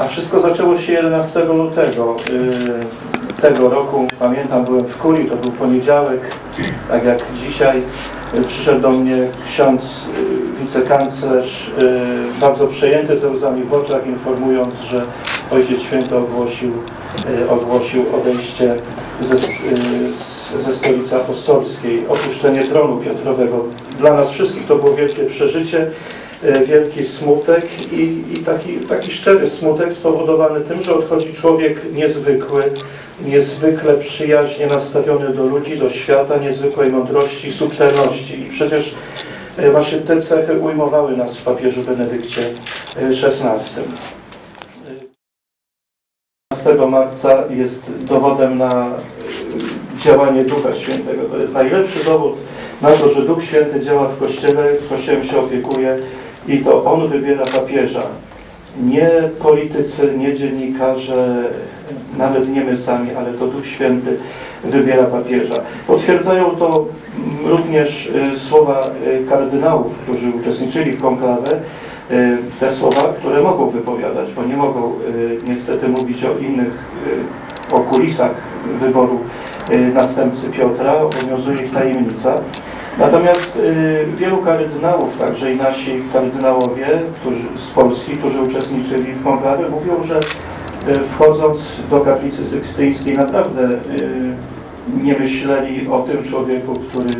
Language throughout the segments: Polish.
A wszystko zaczęło się 11 lutego y, tego roku. Pamiętam, byłem w kurii, to był poniedziałek, tak jak dzisiaj. Y, Przyszedł do mnie ksiądz wicekanclerz, bardzo przejęty ze łzami w oczach, informując, że Ojciec Święty ogłosił, ogłosił odejście ze, ze stolicy apostolskiej, opuszczenie tronu Piotrowego. Dla nas wszystkich to było wielkie przeżycie, wielki smutek i, i taki, taki szczery smutek spowodowany tym, że odchodzi człowiek niezwykły, niezwykle przyjaźnie nastawiony do ludzi, do świata, niezwykłej mądrości, subtelności. I przecież y, właśnie te cechy ujmowały nas w papieżu Benedykcie XVI. 15 marca jest dowodem na działanie Ducha Świętego. To jest najlepszy dowód na to, że Duch Święty działa w Kościele, Kościołem się opiekuje i to On wybiera papieża. Nie politycy, nie dziennikarze, nawet nie my sami, ale to Duch Święty wybiera papieża. Potwierdzają to również y, słowa y, kardynałów, którzy uczestniczyli w konklawę, y, te słowa, które mogą wypowiadać, bo nie mogą niestety mówić o innych, o kulisach wyboru następcy Piotra, obowiązuje ich tajemnica. Natomiast y, wielu kardynałów, także i nasi kardynałowie którzy, z Polski, którzy uczestniczyli w konklawie, mówią, że y, wchodząc do kaplicy sykstyńskiej naprawdę y, nie myśleli o tym człowieku, który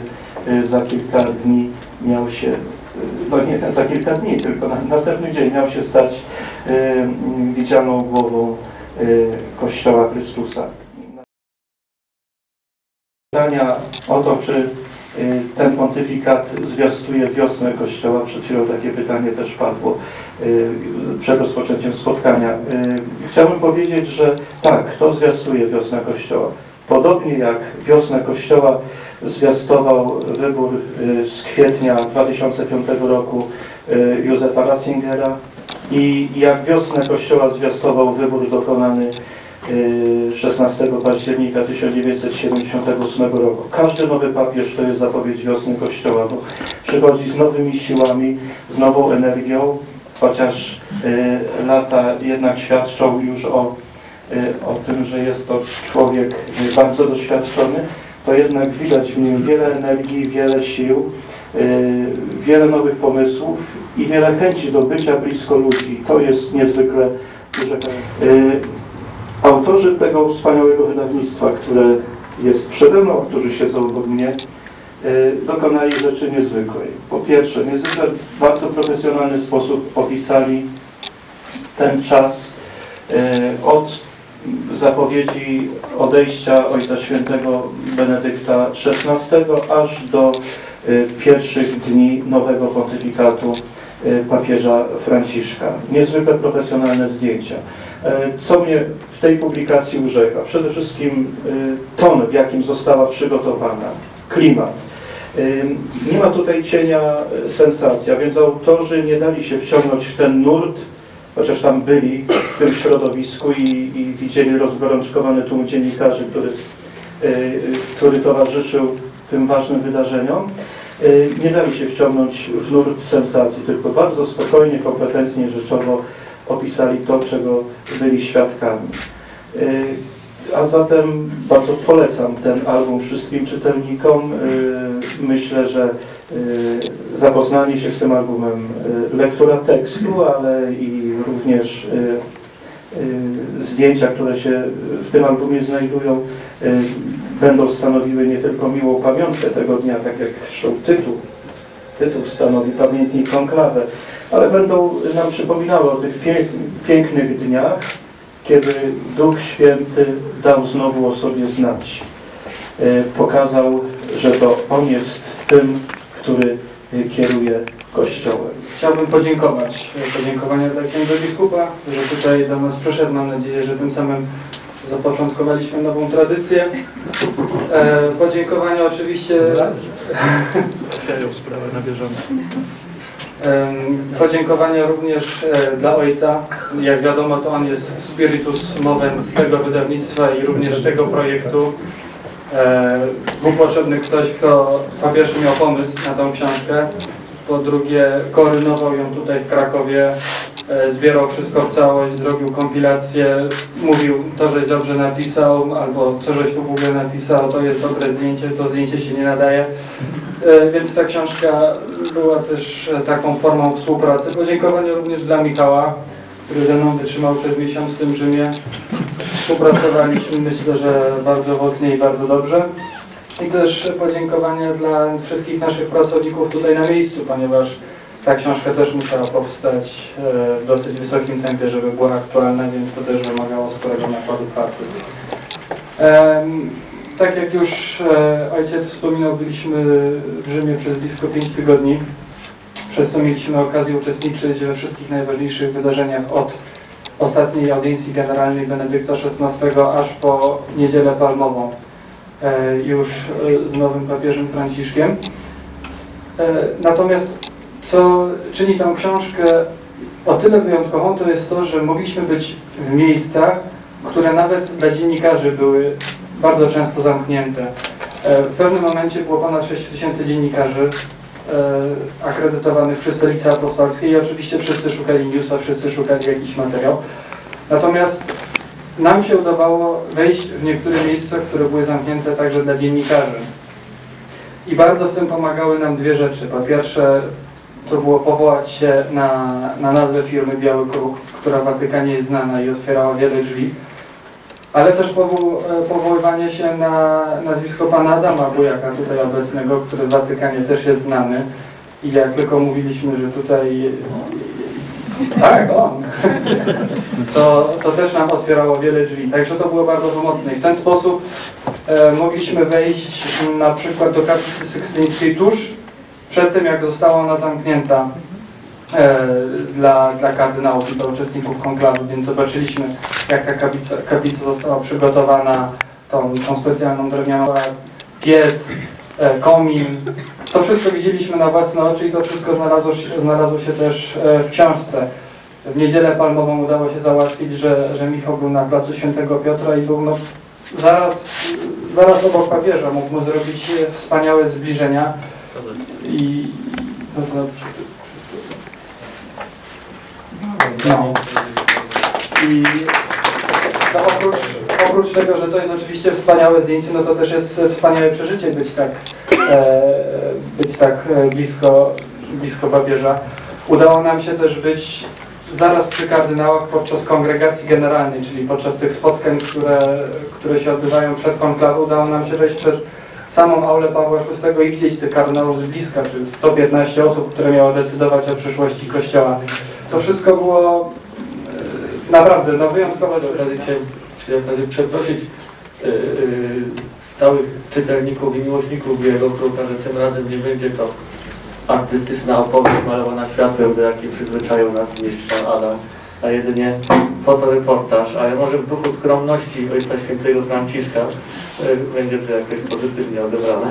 y, za kilka dni miał się, y, no nie ten za kilka dni, tylko na następny dzień miał się stać y, widzianą głową Kościoła Chrystusa. Pytania o to, czy ten pontyfikat zwiastuje wiosnę Kościoła. Przed chwilą takie pytanie też padło y, przed rozpoczęciem spotkania. Y, Chciałbym powiedzieć, że tak, to zwiastuje wiosnę Kościoła. Podobnie jak wiosnę Kościoła zwiastował wybór y, z kwietnia 2005 roku y, Józefa Ratzingera i jak wiosnę Kościoła zwiastował wybór dokonany y, 16 października 1978 roku. Każdy nowy papież to jest zapowiedź wiosny Kościoła, bo przychodzi z nowymi siłami, z nową energią, chociaż y, lata jednak świadczą już o, y, o tym, że jest to człowiek y, bardzo doświadczony, to jednak widać w nim wiele energii, wiele sił, y, wiele nowych pomysłów i wiele chęci do bycia blisko ludzi. To jest niezwykle duże. Autorzy tego wspaniałego wydawnictwa, które jest przede mną, którzy siedzą obok mnie, y, dokonali rzeczy niezwykłej. Po pierwsze, niezwykle w bardzo profesjonalny sposób opisali ten czas y, od zapowiedzi odejścia Ojca Świętego Benedykta XVI aż do y, pierwszych dni nowego pontyfikatu papieża Franciszka. Niezwykle profesjonalne zdjęcia. E, Co mnie w tej publikacji urzeka? Przede wszystkim y, ton, w jakim została przygotowana, klimat. Y, Nie ma tutaj cienia y, sensacji, a więc autorzy nie dali się wciągnąć w ten nurt, chociaż tam byli w tym środowisku i, i widzieli rozgorączkowany tłum dziennikarzy, który, y, y, który towarzyszył tym ważnym wydarzeniom. Y, Nie dali się wciągnąć w nurt sensacji, tylko bardzo spokojnie, kompetentnie, rzeczowo opisali to, czego byli świadkami. Y, A zatem bardzo polecam ten album wszystkim czytelnikom. Y, Myślę, że zapoznanie się z tym albumem, lektura tekstu, ale i również zdjęcia, które się w tym albumie znajdują, będą stanowiły nie tylko miłą pamiątkę tego dnia, tak jak zresztą tytuł, tytuł stanowi pamiętnik konklawę, ale będą nam przypominały o tych pięk, pięknych dniach, kiedy Duch Święty dał znowu o sobie znać. E, Pokazał, że to On jest tym, który kieruje Kościołem. Chciałbym podziękować. Podziękowania dla księdza biskupa, że tutaj do nas przyszedł. Mam nadzieję, że tym samym zapoczątkowaliśmy nową tradycję. E, podziękowania oczywiście Załatwiają sprawę na bieżąco. Podziękowania również e, dla ojca. Jak wiadomo, to on jest spiritus movens tego wydawnictwa i również tego projektu. E, Był potrzebny ktoś, kto po pierwsze miał pomysł na tą książkę, po drugie koordynował ją tutaj w Krakowie zbierał wszystko w całość, zrobił kompilację, mówił to, żeś dobrze napisał, albo co żeś w ogóle napisał, to jest dobre zdjęcie, to zdjęcie się nie nadaje. E, Więc ta książka była też e, taką formą współpracy. Podziękowanie również dla Michała, który ze mną wytrzymał przez miesiąc w tym Rzymie. Współpracowaliśmy, myślę, że bardzo owocnie i bardzo dobrze. I też podziękowania dla wszystkich naszych pracowników tutaj na miejscu, ponieważ ta książka też musiała powstać e, w dosyć wysokim tempie, żeby była aktualna, więc to też wymagało sporego nakładu pracy. Tak jak już e, ojciec wspominał, byliśmy w Rzymie przez blisko 5 tygodni, przez co mieliśmy okazję uczestniczyć we wszystkich najważniejszych wydarzeniach od ostatniej audiencji generalnej Benedykta XVI aż po Niedzielę Palmową e, już z nowym papieżem Franciszkiem. Natomiast co czyni tę książkę o tyle wyjątkową, to jest to, że mogliśmy być w miejscach, które nawet dla dziennikarzy były bardzo często zamknięte. E, W pewnym momencie było ponad 6 tysięcy dziennikarzy e, akredytowanych przy Stolicy Apostolskiej i oczywiście wszyscy szukali newsa, wszyscy szukali jakiś materiał. Natomiast nam się udawało wejść w niektóre miejsca, które były zamknięte także dla dziennikarzy. I bardzo w tym pomagały nam dwie rzeczy. Po pierwsze, to było powołać się na, na nazwę firmy Biały Kruk, która w Watykanie jest znana i otwierała wiele drzwi, ale też powo e, powoływanie się na nazwisko pana Adama Bujaka, tutaj obecnego, który w Watykanie też jest znany. I jak tylko mówiliśmy, że tutaj... Tak, on. To, to też nam otwierało wiele drzwi. Także to było bardzo pomocne. I w ten sposób e, mogliśmy wejść na przykład do kaplicy sykstyńskiej tuż przed tym, jak została ona zamknięta e, dla, dla kardynałów i dla uczestników konklawu, więc zobaczyliśmy, jak ta kaplica, kaplica została przygotowana, tą, tą specjalną drewnianą piec, e, komin. To wszystko widzieliśmy na własne oczy i to wszystko znalazło się, znalazło się też e, w książce. W niedzielę palmową udało się załatwić, że, że Michał był na placu Świętego Piotra i był no, zaraz, zaraz obok papieża. Mógł mu zrobić e, wspaniałe zbliżenia. I to no. I to oprócz, oprócz tego, że to jest oczywiście wspaniałe zdjęcie, no to też jest wspaniałe przeżycie być tak, e, być tak blisko, blisko papieża. Udało nam się też być zaraz przy kardynałach podczas kongregacji generalnej, czyli podczas tych spotkań, które, które się odbywają przed konklawą, udało nam się wejść przed samą aulę Pawła VI i widzieć tych kardynałów z bliska, czy 115 osób, które miało decydować o przyszłości Kościoła. To wszystko było e, naprawdę no, okazji chciałem przy okazji przeprosić yy, yy, stałych czytelników i miłośników Białego Kruka, że tym razem nie będzie to artystyczna opowieść malowana światłem, do jakiej przyzwyczaił nas mistrz Adam, a jedynie fotoreportaż, ale może w duchu skromności Ojca Świętego Franciszka yy, będzie to jakoś pozytywnie odebrane.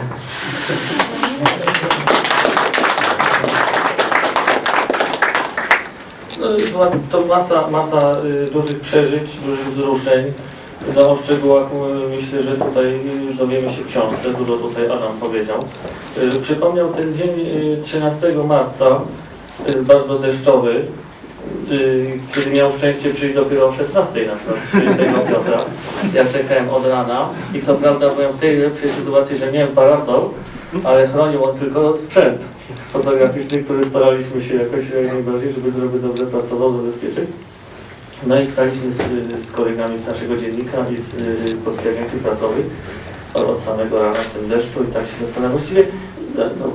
No, była to masa, masa y, dużych przeżyć, dużych wzruszeń. No, o szczegółach y, myślę, że tutaj y, dowiemy się w książce, dużo tutaj Adam powiedział. Y, Przypomniał ten dzień y, 13 marca, y, bardzo deszczowy, y, kiedy miał szczęście przyjść dopiero o 16 na przykład świętego Piotra. Ja czekałem od rana i co prawda byłem w tej lepszej sytuacji, że miałem parasol, ale chronił on tylko sprzęt fotograficzny, który staraliśmy się jakoś jak najbardziej, żeby żeby dobrze pracował, zabezpieczyć. No i staliśmy z, z kolegami z naszego dziennika i z y, Polskiej Agencji Prasowej od, samego rana w tym deszczu i tak się zastanawiam. Właściwie no, no,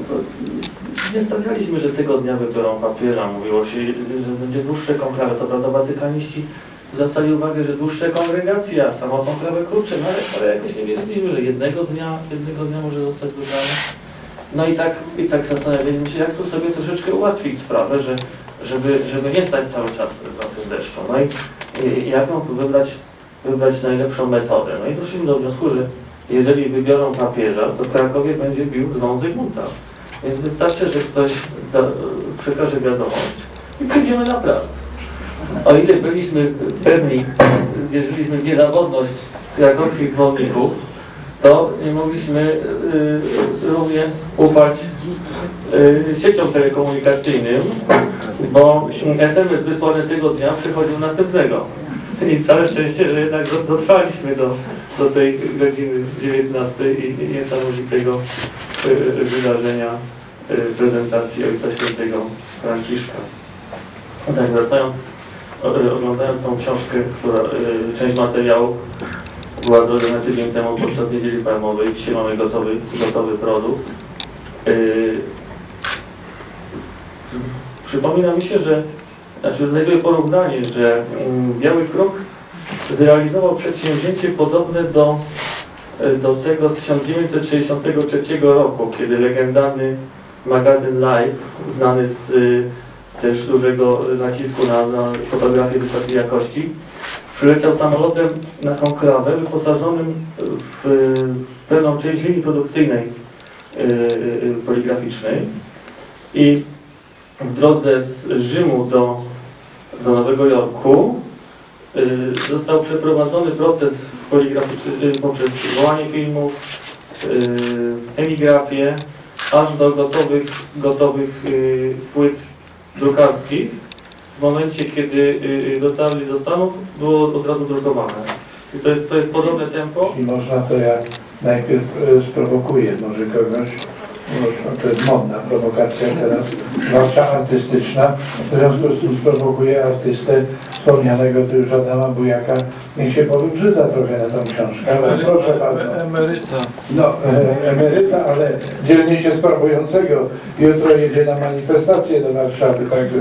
nie stawialiśmy, że tego dnia wybiorą papieża. Mówiło się, że będzie dłuższe konklawe. Co prawda watykaniści zwracali uwagę, że dłuższe kongregacje, a samo konklawę krótsze, no ale, ale jakoś nie wierzyliśmy, że jednego dnia, jednego dnia może zostać wybrane. No i tak, i tak zastanawialiśmy się, jak tu sobie troszeczkę ułatwić sprawę, że, żeby, żeby nie stać cały czas na tym deszczu. No i, i jaką tu wybrać, wybrać najlepszą metodę. No i doszliśmy do wniosku, że jeżeli wybiorą papieża, to w Krakowie będzie bił dzwon Zygmunta. Więc wystarczy, że ktoś da, przekaże wiadomość i przyjdziemy na plac. O ile byliśmy pewni, wierzyliśmy w niezawodność krakowskich dzwonników, to nie mogliśmy y, równie ufać y, siecią telekomunikacyjnym, bo SMS wysłany tego dnia przychodził następnego. I całe szczęście, że jednak do- dotrwaliśmy do, do tej godziny 19 i niesamowitego y, wydarzenia prezentacji Ojca Świętego Franciszka. Tak, wracając, y, oglądając tą książkę, która, y, część materiału była zrobiona tydzień temu podczas Niedzieli Palmowej. Dzisiaj mamy gotowy, gotowy produkt. Przypomina mi się, że znaczy znajduję porównanie, że mm, Biały Krok zrealizował przedsięwzięcie podobne do, do tego z 1963 roku, kiedy legendarny magazyn Live, znany z y, też dużego nacisku na, na fotografię wysokiej jakości, przyleciał samolotem na konklawę wyposażonym w y, pewną część linii produkcyjnej y, poligraficznej. I w drodze z Rzymu do, do Nowego Jorku został przeprowadzony proces poligraficzny poprzez wołanie filmów, emigrafię, aż do gotowych, gotowych y, płyt drukarskich. W momencie, kiedy y, y, dotarli do Stanów, było od razu drukowane. I to jest, to jest podobne tempo. Jeśli można, to ja najpierw sprowokuję może kogoś, bo to jest modna prowokacja teraz, zwłaszcza artystyczna. W związku z tym sprowokuję artystę wspomnianego tu już Adama Bujaka. Niech się powybrzyda trochę na tą książkę, ale proszę bardzo. Emeryta. No, e, emeryta, ale dzielnie się sprawującego. Jutro jedzie na manifestację do Warszawy, także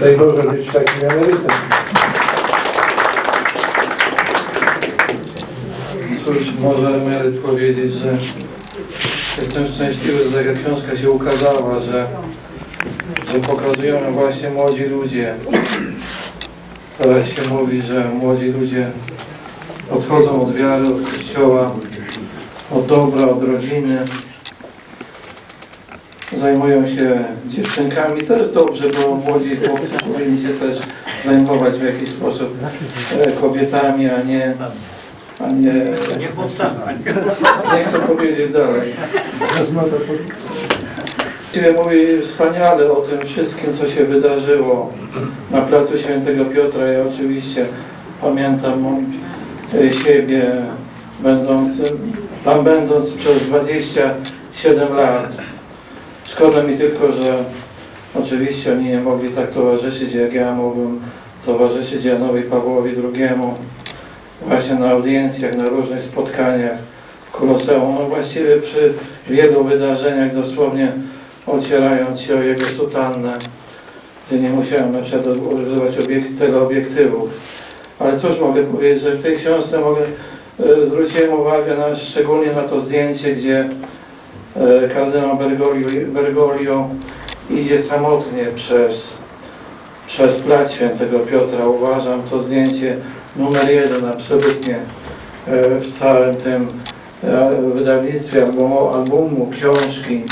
daj Boże być takim emerytem. Cóż, może emeryt powiedzieć, że jestem szczęśliwy, że taka książka się ukazała, że, że pokazują ją właśnie młodzi ludzie. Teraz się mówi, że młodzi ludzie odchodzą od wiary, od kościoła, od dobra, od rodziny. Zajmują się dziewczynkami. Też dobrze, bo młodzi chłopcy powinni się też zajmować w jakiś sposób e, kobietami, a nie a nie... Nie chcę powiedzieć dalej. Właściwie mówi wspaniale o tym wszystkim, co się wydarzyło na placu Świętego Piotra. Ja oczywiście pamiętam siebie, będąc, tam będąc przez 27 lat. Szkoda mi tylko, że oczywiście oni nie mogli tak towarzyszyć, jak ja mogłem towarzyszyć Janowi Pawłowi II właśnie na audiencjach, na różnych spotkaniach w Koloseum. No właściwie przy wielu wydarzeniach dosłownie ocierając się o jego sutannę, gdzie nie musiałem na przykład używać obiek teleobiektywów. Ale cóż mogę powiedzieć, że w tej książce mogę, e, zwróciłem uwagę na, szczególnie na to zdjęcie, gdzie e, kardynał Bergoglio, Bergoglio idzie samotnie przez, przez plac Świętego Piotra. Uważam to zdjęcie numer jeden absolutnie e, w całym tym e, wydawnictwie albumu, albumu, książki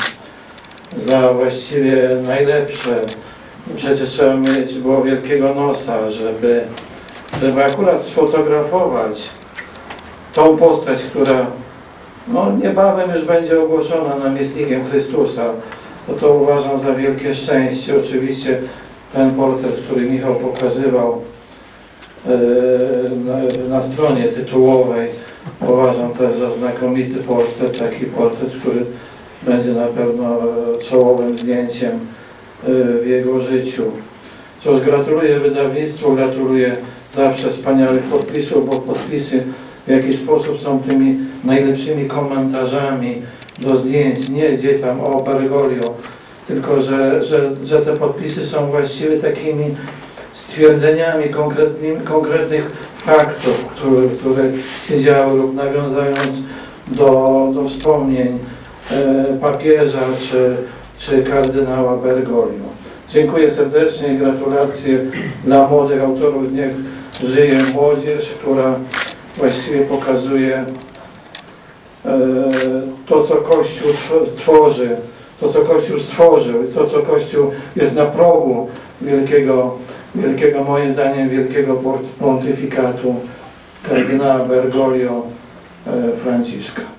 za właściwie najlepsze. Przecież trzeba mieć było wielkiego nosa, żeby, żeby akurat sfotografować tą postać, która no, niebawem już będzie ogłoszona namiestnikiem Chrystusa. To to uważam za wielkie szczęście. Oczywiście ten portret, który Michał pokazywał, na, na stronie tytułowej. Uważam też za znakomity portret, taki portret, który będzie na pewno e, czołowym zdjęciem e, w jego życiu. Cóż, gratuluję wydawnictwu, gratuluję zawsze wspaniałych podpisów, bo podpisy w jakiś sposób są tymi najlepszymi komentarzami do zdjęć, nie gdzie tam o Bergoglio, tylko że, że, że te podpisy są właściwie takimi stwierdzeniami konkretnymi, konkretnych faktów, które, które się działy lub nawiązując do, do wspomnień e, papieża czy, czy kardynała Bergoglio. Dziękuję serdecznie, gratulacje dla młodych autorów. Niech żyje młodzież, która właściwie pokazuje e, to, co Kościół tw- tworzy, to, co Kościół stworzył i to, co Kościół jest na progu wielkiego, wielkiego moim zdaniem, wielkiego pontyfikatu kardynała Bergoglio e, Franciszka.